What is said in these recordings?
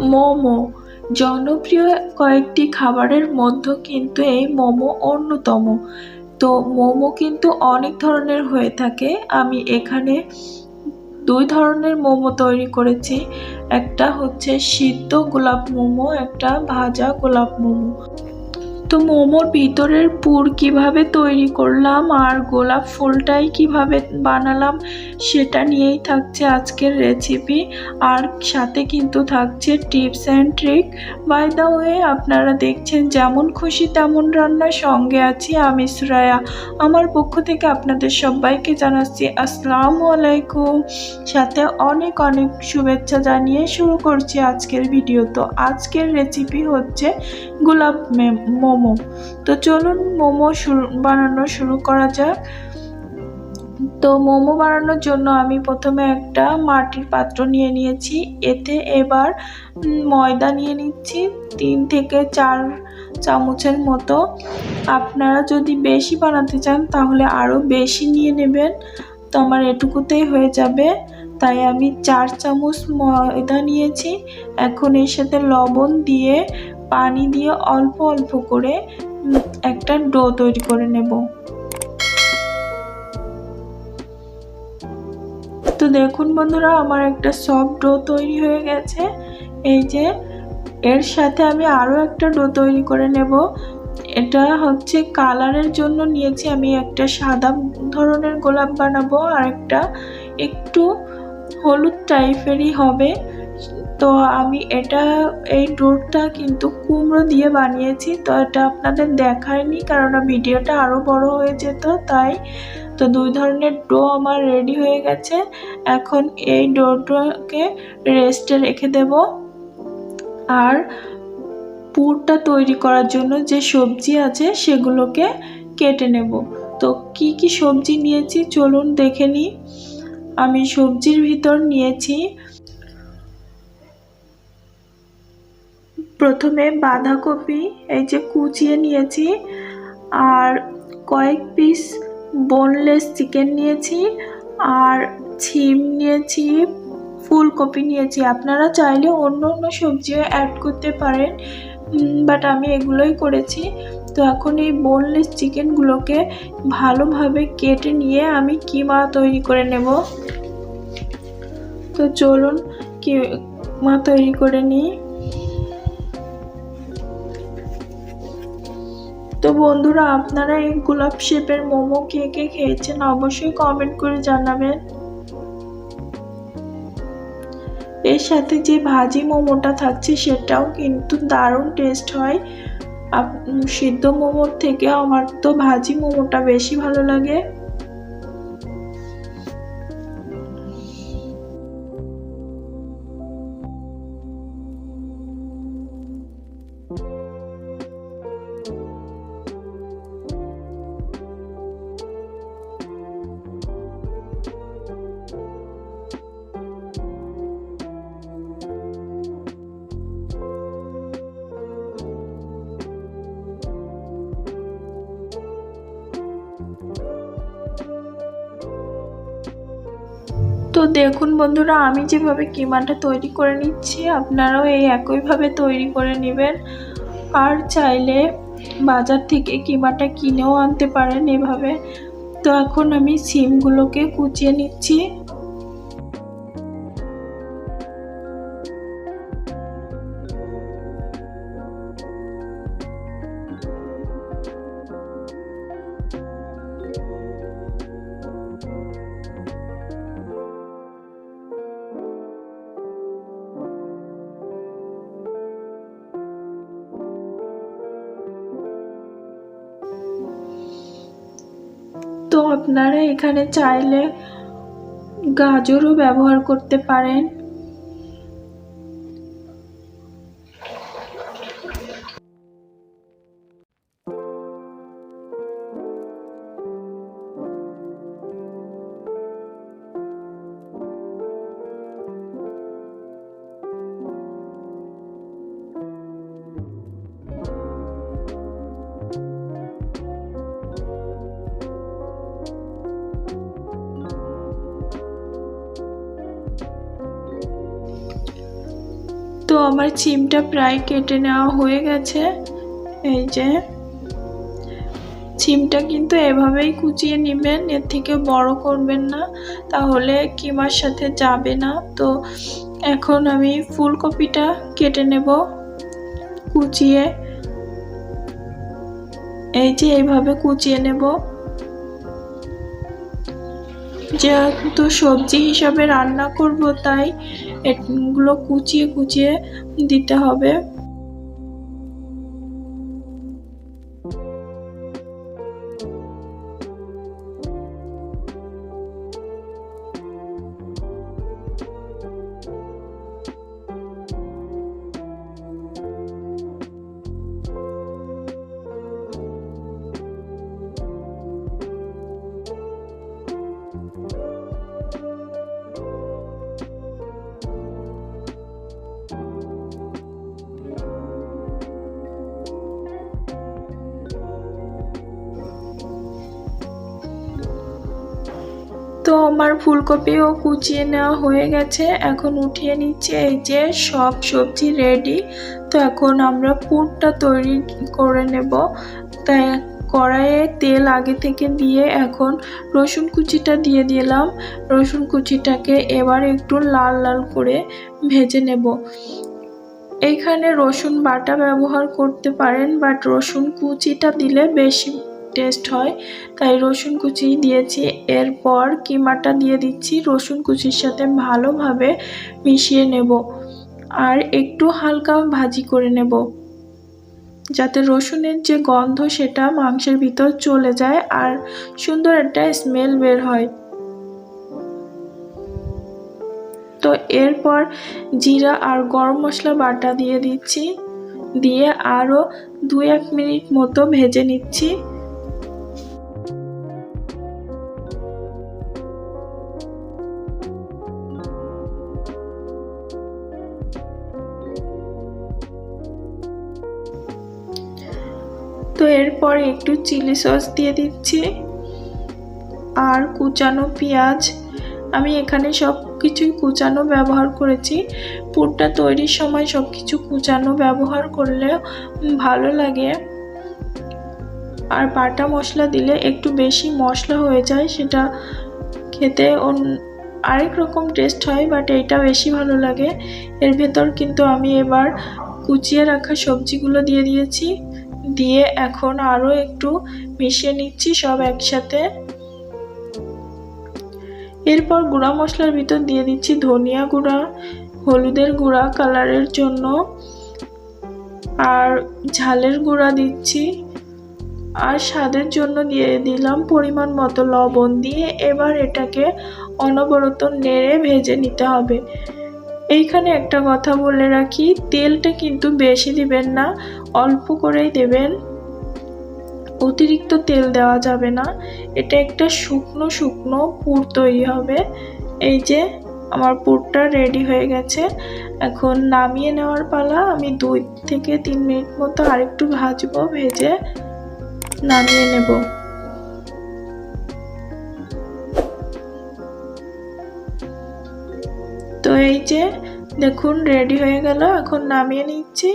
মোমো। জনপ্রিয় কয়েকটি খাবারের মধ্যে কিন্তু এই মোমো অন্যতম। তো মোমো কিন্তু অনেক ধরনের হয়ে থাকে। আমি এখানে দুই ধরনের মোমো তৈরি করেছি। একটা হচ্ছে সিদ্ধ গোলাপ মোমো, একটা ভাজা গোলাপ মোমো। তো মোমোর ভিতরের পুর কীভাবে তৈরি করলাম আর গোলাপ ফুলটাই কীভাবে বানালাম সেটা নিয়েই থাকছে আজকের রেসিপি আর সাথে কিন্তু থাকছে tips and trick by the way আপনারা দেখছেন যেমন খুশি তেমন রান্নার সঙ্গে আছি আমি সুরায়া আমার পক্ষ থেকে আপনাদের সবাইকে জানাচ্ছি আসসালামু আলাইকুম। সাথে অনেক অনেক শুভেচ্ছা জানিয়ে শুরু করছি আজকের ভিডিও তো আজকের রেসিপি হচ্ছে গোলাপ মোমো তো চলুন মোমো শুরু, বানানো শুরু করা যাক। তো মোমো বানানোর জন্য আমি প্রথমে একটা মাটির পাত্র নিয়ে নিয়েছি। এতে এবার ময়দা নিয়ে নিচ্ছি তিন থেকে চার চামচের মতো। আপনারা যদি বেশি বানাতে চান তাহলে আরও বেশি নিয়ে নেবেন। তো আমার এটুকুতেই হয়ে যাবে। তাই আমি চার চামচ ময়দা নিয়েছি। এখন এর সাথে লবণ দিয়ে পানি দিয়ে অল্প অল্প করে একটা ডো তৈরি করে নেব। তো দেখুন বন্ধুরা, আমার একটা সফট ডো তৈরি হয়ে গেছে। এই যে, এর সাথে আমি আরও একটা ডো তৈরি করে নেব। এটা হচ্ছে কালারের জন্য নিয়েছি আমি একটা সাদা ধরনের গোলাপ বানাবো, আর একটা একটু হলুদ টাইপেরই হবে। তো আমি এটা, এই ডোরটা কিন্তু কুমড়ো দিয়ে বানিয়েছি, তো এটা আপনাদের দেখায়নি কারণ ভিডিওটা আরও বড় হয়ে যেত, তাই তো দুই ধরনের ডো আমার রেডি হয়ে গেছে। এখন এই ডোটাকে রেস্টে রেখে দেব। আর পুরটা তৈরি করার জন্য যে সবজি আছে সেগুলোকে কেটে নেব। তো কি কি সবজি নিয়েছি চলুন দেখে নিই। আমি সবজির ভিতর নিয়েছি প্রথমে বাঁধাকপি এই যে কুচিয়ে নিয়েছি আর কয়েক পিস বোনলেস চিকেন নিয়েছি আর ছিম নিয়েছি, ফুলকপি নিয়েছি। আপনারা চাইলে অন্য অন্য সবজিও অ্যাড করতে পারেন বাট আমি এগুলোই করেছি। তো এখন এই বোনলেস চিকেনগুলোকে ভালোভাবে কেটে নিয়ে আমি কিমা তৈরি করে নেব। তো চলুন কিমা তৈরি করে নিই। তো বন্ধুরা, আপনারা এই গোলাপ শেপের মোমো কে কে খেয়েছেন অবশ্যই কমেন্ট করে জানাবেন। এর সাথে যে ভাজি মোমোটা থাকছে সেটাও কিন্তু দারুণ টেস্ট হয়। সিদ্ধ মোমোর থেকে আমার তো ভাজি মোমোটা বেশি ভালো লাগে। দেখুন বন্ধুরা, আমি যেভাবে কিমাটা তৈরি করে নিচ্ছি, আপনারাও এই একইভাবে তৈরি করে নেবেন। আর চাইলে বাজার থেকে কিমাটা কিনেও আনতে পারেন এভাবে। তো এখন আমি সিমগুলোকে কুচিয়ে নিচ্ছি। তো আপনারা এখানে চাইলে গাজরও ব্যবহার করতে পারেন। আমার চিমটা প্রায় কেটে নেওয়া হয়ে গেছে। এই যে, চিমটা কিন্তু এভাবেই কুচিয়ে নেবেন, এর থেকে বড় করবেন না, তাহলে কিমার সাথে যাবে না। তো এখন আমি ফুলকপিটা কেটে নেব, কুচিয়ে। এই যে এইভাবে কুচিয়ে নেব। যেহেতু সবজি হিসাবে রান্না করব তাই এগুলো কুচিয়ে কুচিয়ে দিতে হবে। আমার ফুলকপিও কুচিয়ে নেওয়া হয়ে গেছে। এখন উঠিয়ে নিচ্ছে এই যে সব সবজি রেডি তো এখন আমরা পুরটা তৈরি করে নেব। তাই কড়াইয়ে তেল আগে থেকে দিয়ে এখন রসুন কুচিটা দিয়ে দিলাম। রসুন কুচিটাকে এবার একটু লাল লাল করে ভেজে নেব। এইখানে রসুন বাটা ব্যবহার করতে পারেন বাট রসুন কুচিটা দিলে বেশি টেস্ট হয়, তাই রসুন কুচি দিয়েছি। এরপর কিমাটা দিয়ে দিচ্ছি, রসুন কুচির সাথে ভালোভাবে মিশিয়ে নেব আর একটু হালকা ভাজি করে নেব। যাতে রসুনের যে গন্ধ সেটা মাংসের ভিতর চলে যায় আর সুন্দর একটা স্মেল বের হয়। তো এরপর জিরা আর গরম মশলা বাটা দিয়ে দিচ্ছি, দিয়ে আরও দু এক মিনিট মতো ভেজে নিচ্ছি। একটু চিলি সস দিয়ে দিচ্ছি আর কুচানো পেঁয়াজ। আমি এখানে সব কিছুই কুচানো ব্যবহার করেছি। পুরটা তৈরির সময় সব কিছু কুচানো ব্যবহার করলে ভালো লাগে। আর বাটা মশলা দিলে একটু বেশি মশলা হয়ে যায়, সেটা খেতে আরেক রকম টেস্ট হয় বাট এইটা বেশি ভালো লাগে। এর ভেতর কিন্তু আমি এবার কুচিয়ে রাখা সবজিগুলো দিয়ে দিয়েছি। দিয়ে এখন আরও একটু মিশিয়ে নিচ্ছি সব একসাথে। এরপর গুঁড়া মশলার ভিতর দিয়ে দিচ্ছি ধনিয়া গুঁড়া, হলুদের গুঁড়া কালারের জন্য, আর ঝালের গুঁড়া দিচ্ছি। আর স্বাদের জন্য দিয়ে দিলাম পরিমাণ মতো লবণ দিয়ে এবার এটাকে অনবরত নেড়ে ভেজে নিতে হবে। এইখানে একটা কথা বলে রাখি, তেলটা কিন্তু বেশি দিবেন না, অল্প করেই দেবেন। অতিরিক্ত তেল দেওয়া যাবে না। এটা একটা শুকনো শুকনো পুর তৈরি হবে। এই যে, আমার পুরটা রেডি হয়ে গেছে। এখন নামিয়ে নেওয়ার পালা, আমি দুই থেকে তিন মিনিট মতো আরেকটু ভাজবো, ভেজে নামিয়ে নেব। তো এই যে দেখুন রেডি হয়ে গেল, এখন নামিয়ে নিচ্ছি।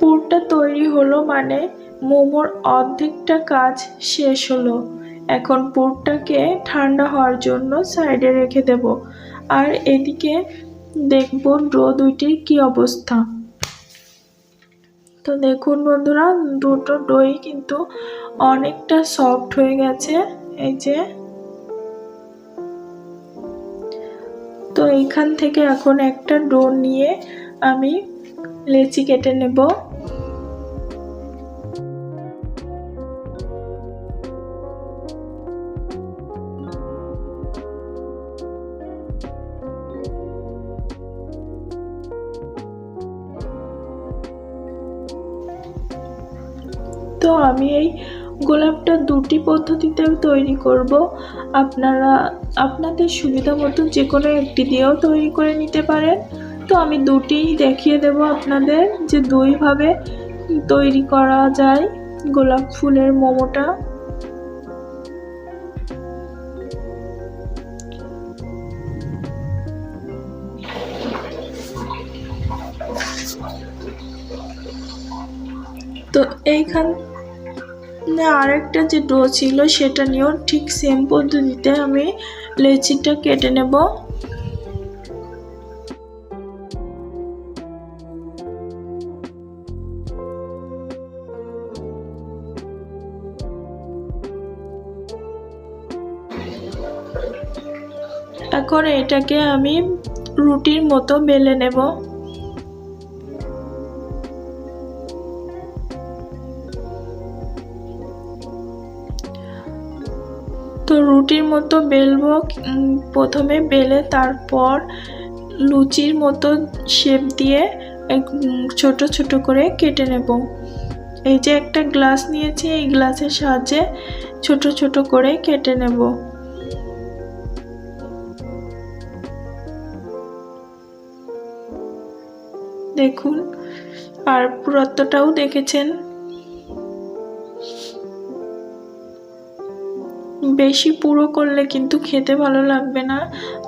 পুরটা তৈরি হলো মানে মোমোর অর্ধেকটা কাজ শেষ হলো। এখন পুরটাকে ঠান্ডা হওয়ার জন্য সাইডে রেখে দেব। আর এদিকে দেখব ডো দুইটির কি অবস্থা। তো দেখুন বন্ধুরা, দুটো ডোই কিন্তু অনেকটা সফট হয়ে গেছে। এই যে তো এখান থেকে এখন একটা ডো নিয়ে আমি লেচি কেটে নেব। তো আমি এই গোলাপটা দুটি পদ্ধতিতে তৈরি করব। আপনারা, আপনাদের সুবিধা মতো যে কোনো একটি দিয়েও তৈরি করে নিতে পারেন। তো আমি দুটি দেখিয়ে দেব আপনাদের যে দুইভাবে তৈরি করা যায় গোলাপ ফুলের মোমোটা। তো এইখান আরেকটা যে ডো ছিল সেটা নিয়েও ঠিক সেম পদ্ধতিতে আমি লেচিটা কেটে নেব। এখন এটাকে আমি রুটির মতো বেলে নেব। তো রুটির মতো বেলবো প্রথমে বেলে তারপর লুচির মতো শেপ দিয়ে ছোট ছোট করে কেটে নেব। এই যে একটা গ্লাস নিয়েছি, এই গ্লাসের সাহায্যে ছোট ছোট করে কেটে নেব। দেখুন, আর পুরত্বটাও দেখেছেন? বেশি পুরো করলে কিন্তু খেতে ভালো লাগবে না।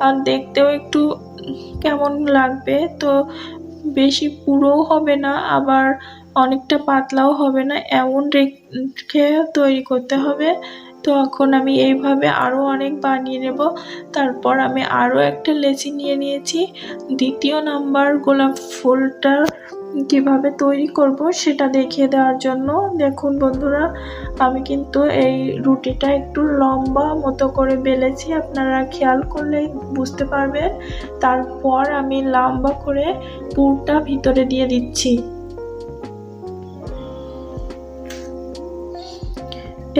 আর দেখতেও একটু কেমন লাগবে। তো বেশি পুরোও হবে না, আবার অনেকটা পাতলাও হবে না, এমন রেখে তৈরি করতে হবে। তো এখন আমি এইভাবে আরও অনেক বানিয়ে নেব। তারপর আমি আরও একটা লেচি নিয়ে নিয়েছি। দ্বিতীয় নাম্বার গোলাপ ফুলটা কীভাবে তৈরি করব সেটা দেখিয়ে দেওয়ার জন্য। দেখুন বন্ধুরা, আমি কিন্তু এই রুটিটা একটু লম্বা মতো করে বেলেছি। আপনারা খেয়াল করলে বুঝতে পারবেন। তারপর আমি লম্বা করে পুরটা ভিতরে দিয়ে দিচ্ছি।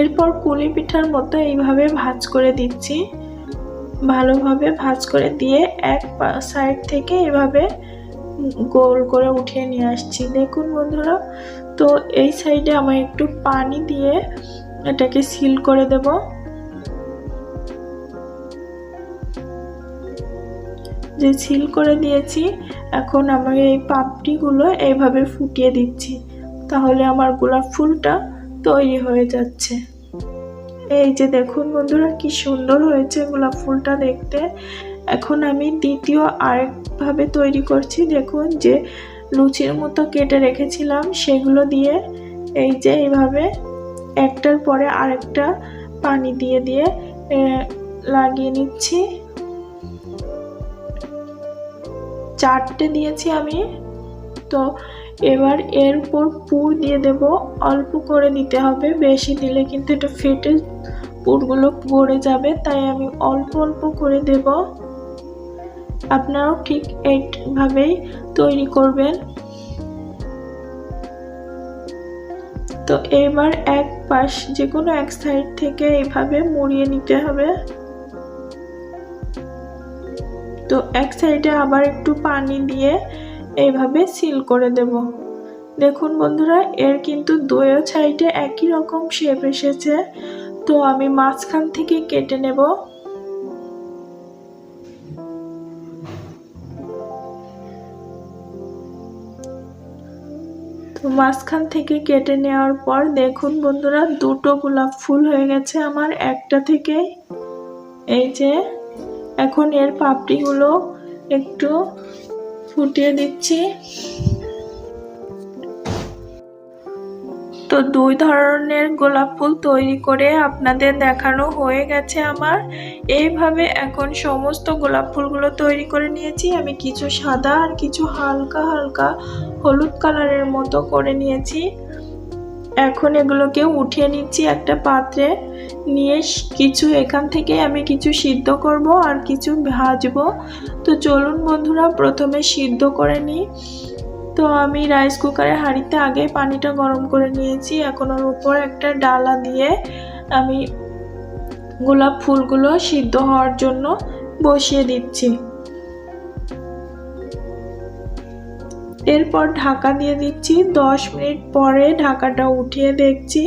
এরপর কুলি পিঠার মতো এইভাবে ভাজ করে দিচ্ছি। ভালোভাবে ভাজ করে দিয়ে এক সাইড থেকে এভাবে গোল করে উঠিয়ে নিয়ে আসছি। দেখুন বন্ধুরা, তো এই সাইডে আমি একটু পানি দিয়ে এটাকে সিল করে দেব। যে সিল করে দিয়েছি, এখন আমি এই পাপড়িগুলো এইভাবে ফুটিয়ে দিচ্ছি। তাহলে আমার গোলাপ ফুলটা তৈরি হয়ে যাচ্ছে। এই যে দেখুন বন্ধুরা, কি সুন্দর হয়েছে গোলাপ ফুলটা দেখতে। এখন আমি দ্বিতীয় আরেকভাবে তৈরি করছি। দেখুন যে লুচির মতো কেটে রেখেছিলাম সেগুলো দিয়ে এই যে এইভাবে একটার পরে আরেকটা পানি দিয়ে দিয়ে লাগিয়ে নিচ্ছি। চারটে দিয়েছি আমি। তো এবার এর উপর পুর দিয়ে দেব। অল্প করে দিতে হবে, বেশি দিলে কিন্তু এটা ফেটে পুরগুলো পড়ে যাবে। তাই আমি অল্প অল্প করে দেব। আপনারাও ঠিক এইভাবেই তৈরি করবেন। তো এবার এক পাশ যে কোনো এক সাইড থেকে এইভাবে মুড়িয়ে নিতে হবে। তো এক সাইডে আবার একটু পানি দিয়ে এইভাবে সিল করে দেব। দেখুন বন্ধুরা, এর কিন্তু দুয়ো সাইডে একই রকম শেপ এসেছে। তো আমি মাঝখান থেকে কেটে নেব। মাঝখান থেকে কেটে নেওয়ার পর দেখুন বন্ধুরা, দুটো গোলাপ ফুল হয়ে গেছে আমার, একটা থেকে। এই যে, এখন এর পাপড়িগুলো একটু ফুটিয়ে দিচ্ছি। তো দুই ধরনের গোলাপ ফুল তৈরি করে আপনাদের দেখানো হয়ে গেছে আমার। এইভাবে এখন সমস্ত গোলাপ ফুলগুলো তৈরি করে নিয়েছি। আমি কিছু সাদা আর কিছু হালকা হালকা হলুদ কালারের মতো করে নিয়েছি। এখন এগুলোকে উঠিয়ে নিচ্ছি একটা পাত্রে। নিয়ে কিছু এখান থেকে আমি কিছু সিদ্ধ করব আর কিছু ভাজবো। তো চলুন বন্ধুরা, প্রথমে সিদ্ধ করে নিই। তো আমি রাইস কুকারে হাঁড়িতে আগে পানিটা গরম করে নিয়েছি। এখন ওর উপর একটা ডালা দিয়ে আমি গোলাপ ফুলগুলো সিদ্ধ হওয়ার জন্য বসিয়ে দিচ্ছি। এরপর ঢাকা দিয়ে দিচ্ছি। দশ মিনিট পরে ঢাকাটা উঠিয়ে দেখছি।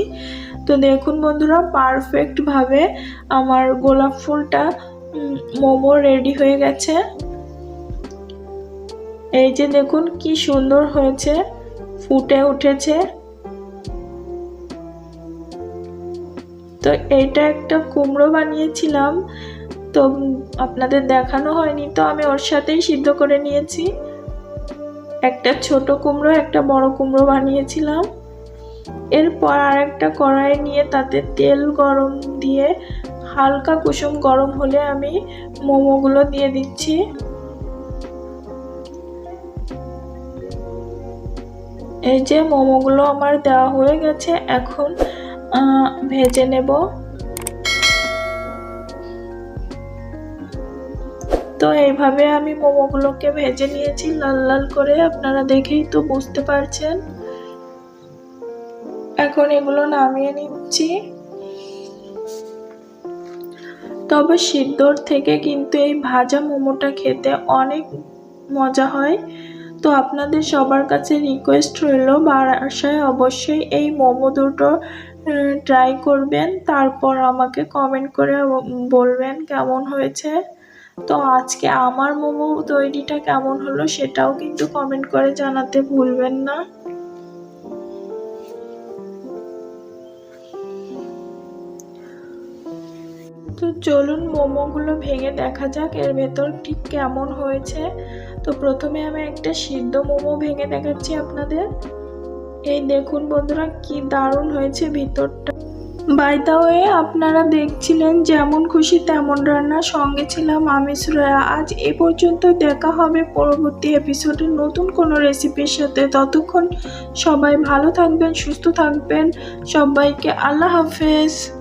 তো দেখুন বন্ধুরা পারফেক্টভাবে আমার গোলাপ ফুলটা মোমো রেডি হয়ে গেছে। এই যে দেখুন কি সুন্দর হয়েছে, ফুটে উঠেছে। তো এটা একটা কুমড়ো বানিয়েছিলাম, তো আপনাদের দেখানো হয়নি, তো আমি ওর সাথেই সিদ্ধ করে নিয়েছি। একটা ছোট কুমড়ো, একটা বড় কুমড়ো বানিয়েছিলাম। এরপর আরেকটা কড়াই নিয়ে তাতে তেল গরম দিয়ে হালকা কুসুম গরম হলে আমি মোমোগুলো দিয়ে দিচ্ছি। এই যে মোমোগুলো আমার দেওয়া হয়ে গেছে, এখন ভেজে নেব। তো এইভাবে আমি মোমোগুলোকে ভেজে নিয়েছি, লাল লাল করে, আপনারা দেখেই তো বুঝতে পারছেন। এখন এগুলো নামিয়ে নিচ্ছি। তবে সিদ্ধর থেকে কিন্তু এই ভাজা মোমোটা খেতে অনেক মজা হয়। তো আপনাদের সবার কাছে রিকোয়েস্ট রইল বাসায় অবশ্যই এই মোমো দুটো ট্রাই করবেন, তারপর আমাকে কমেন্ট করে বলবেন কেমন হয়েছে। তো আজকে আমার মোমো তৈরিটা কেমন হলো সেটাও কিন্তু কমেন্ট করে জানাতে ভুলবেন না। চলুন মোমোগুলো ভেঙে দেখা যাক, এর ভেতর ঠিক কেমন হয়েছে। তো প্রথমে আমি একটা সিদ্ধ মোমো ভেঙে দেখাচ্ছি আপনাদের। এই দেখুন বন্ধুরা, কি দারুণ হয়েছে ভিতরটা। বাই দা ওয়ে আপনারা দেখছিলেন যেমন খুশি তেমন রান্না সঙ্গে ছিলাম আমি, শ্রেয়া। আজ এ পর্যন্ত দেখা হবে পরবর্তী এপিসোডে নতুন কোনো রেসিপির সাথে। ততক্ষণ সবাই ভালো থাকবেন, সুস্থ থাকবেন। সবাইকে আল্লাহ হাফেজ।